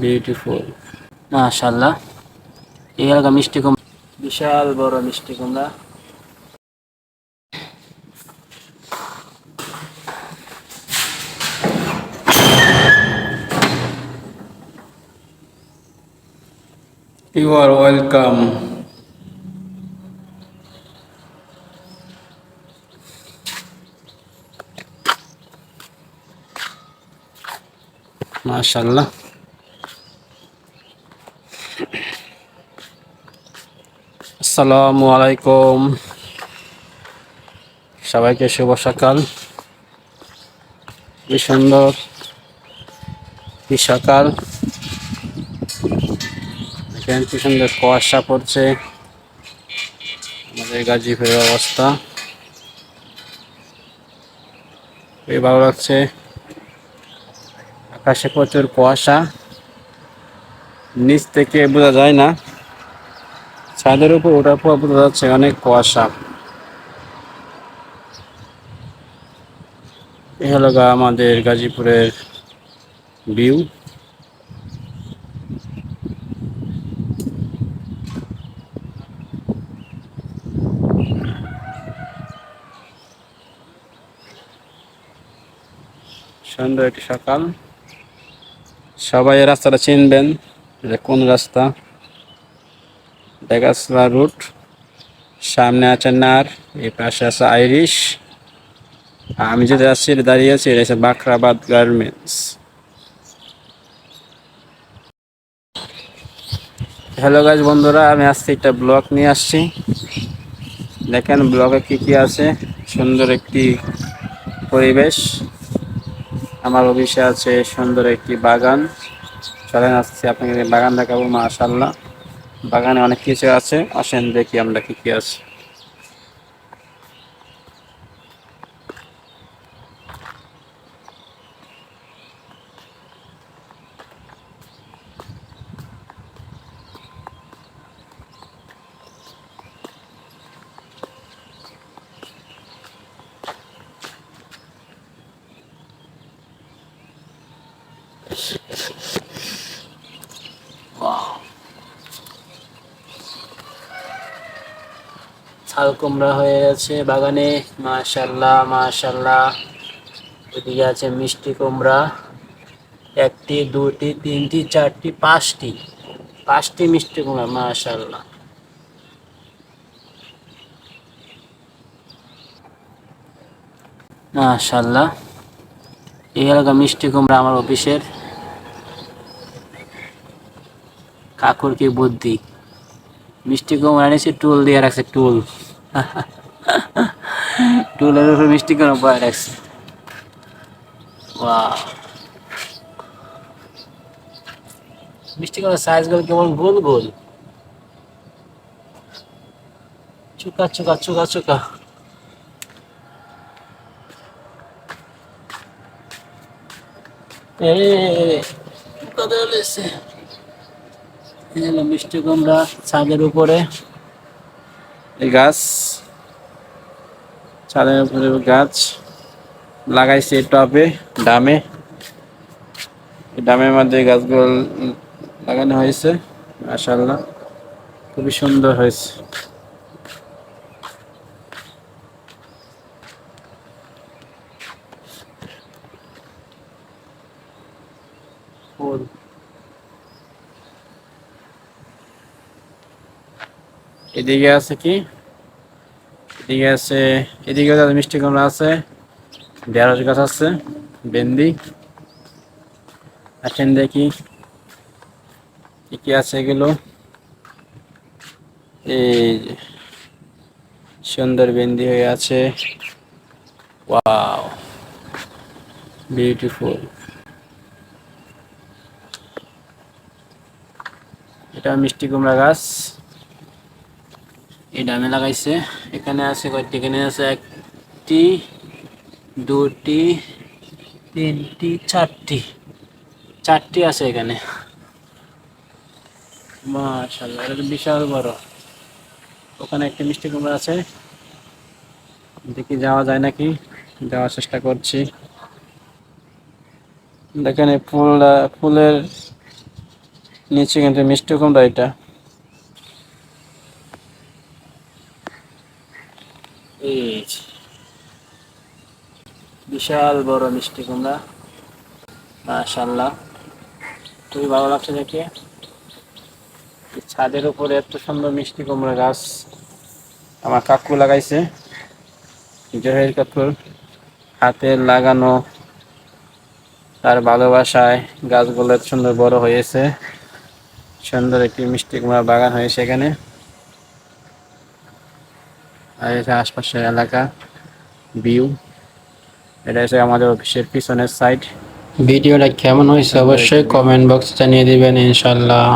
Beautiful মাশাল্লাহ এই এলাকা মিষ্টি কুমড়া বিশাল বড় মিষ্টি কুমড়া। You are welcome. মাশাল্লাহ আসসালামু আলাইকুম। সবাইকে শুভ সকাল। কি সুন্দর, কি সকাল। এখানে কি সুন্দর কুয়াশা পড়ছে। আমাদের গাজীপুরের অবস্থা। খুবই ভালো লাগছে। আকাশে প্রচুর কুয়াশা নিচ থেকে বোঝা যায় না। ছাদের উপর ওঠার পর বোঝা যাচ্ছে অনেক কুয়াশা। এ হলো আমাদের গাজীপুরের ভিউ। সুন্দর একটি সকাল। সবাই রাস্তাটা চিনবেন, যে কোন রাস্তা? দেগাসলা রুট, সামনে আছে নার, এই পাশে আছে আইরিশ। আমি আছি, এটা দাঁড়িয়ে আছি, এটা আছে বাখরাবাদ গার্মেন্টস। হ্যালো গাছ বন্ধুরা, আমি আজকে একটা ব্লগ নিয়ে আসছি। দেখেন ব্লগে কি কি আছে, সুন্দর একটি পরিবেশ। আমার অফিসে আছে সুন্দর একটি বাগান। চলেন, আসছি আপনাকে বাগান দেখাবো মাশাল্লাহ বাগানে অনেক কিছু আছে। আসেন দেখি আমরা কি কি আছে। ছাল কুমড়া হয়ে আছে বাগানে। মাশাল্লাহ মাশাল্লাহ ওইদিকে আছে মিষ্টি কুমড়া। একটি, দুটি, তিনটি, চারটি, পাঁচটি। পাঁচটি মিষ্টি কুমড়া মাশাল্লাহ মাশাল্লাহ এই এলাকা মিষ্টি কুমড়া আমার অফিসের। কাকুর কি বুদ্ধি মিষ্টি কুমড়া এনেছে টুল দিয়ে রাখছে টুল টুলের উপর মিষ্টি কুমড়া বয়ে রাখছে. মিষ্টি কুমড়ার সাইজগুলো কেমন গোল গোল চুকা চুকা চুকা চুকা এই কোথায় লেছে এই মিষ্টি কুমড়া ছাদের উপরে। এই গাছ ছাদের উপরে গাছ লাগাইছে টবে ডামে। ডামের মধ্যে গাছগুলো লাগানো হয়েছে মাশাল্লাহ খুবই সুন্দর হয়েছে। ফুল। এদিকে আছে কি? এদিকে আছে এদিকে মিষ্টি কুমড়া আছে, ঢেঁড়স গাছ আছে বেন্দি আসেন দেখি কি? কি আছে এগুলো? এই সুন্দর বেন্দি হয়ে আছে। Wow, beautiful. এটা মিষ্টি কুমড়া গাছ। এই ডামে লাগাইছে। এখানে আছে কয়েকটি এখানে আছে একটি, দুটি, তিনটি, চারটি। চারটি আছে এখানে। মাশাল্লাহ বিশাল বড়। ওখানে একটি মিষ্টি কুমড়া আছে। দেখি যাওয়া যায় নাকি? যাওয়ার চেষ্টা করছি। দেখেন ফুল ফুলের নিচে কিন্তু মিষ্টি কুমড়া এটা। এই বিশাল বড় মিষ্টি কুমড়া। মাশাল্লাহ খুবই ভালো লাগছে দেখে? ছাদের উপরে এত সুন্দর মিষ্টি কুমড়া গাছ। আমার কাকু লাগাইছে। জহের কাকুর হাতে লাগানো। তার ভালোবাসায় গাছগুলো সুন্দর বড় হয়েছে। সুন্দর একটি মিষ্টি কুমড়া বাগান হয়েছে এখানে। আর এটা আশপাশের এলাকা ভিউ এটা হচ্ছে আমাদের অফিসের পিছনের সাইড ভিডিওটা কেমন হয়েছে অবশ্যই কমেন্ট বক্সে জানিয়ে দিবেন ইনশাল্লাহ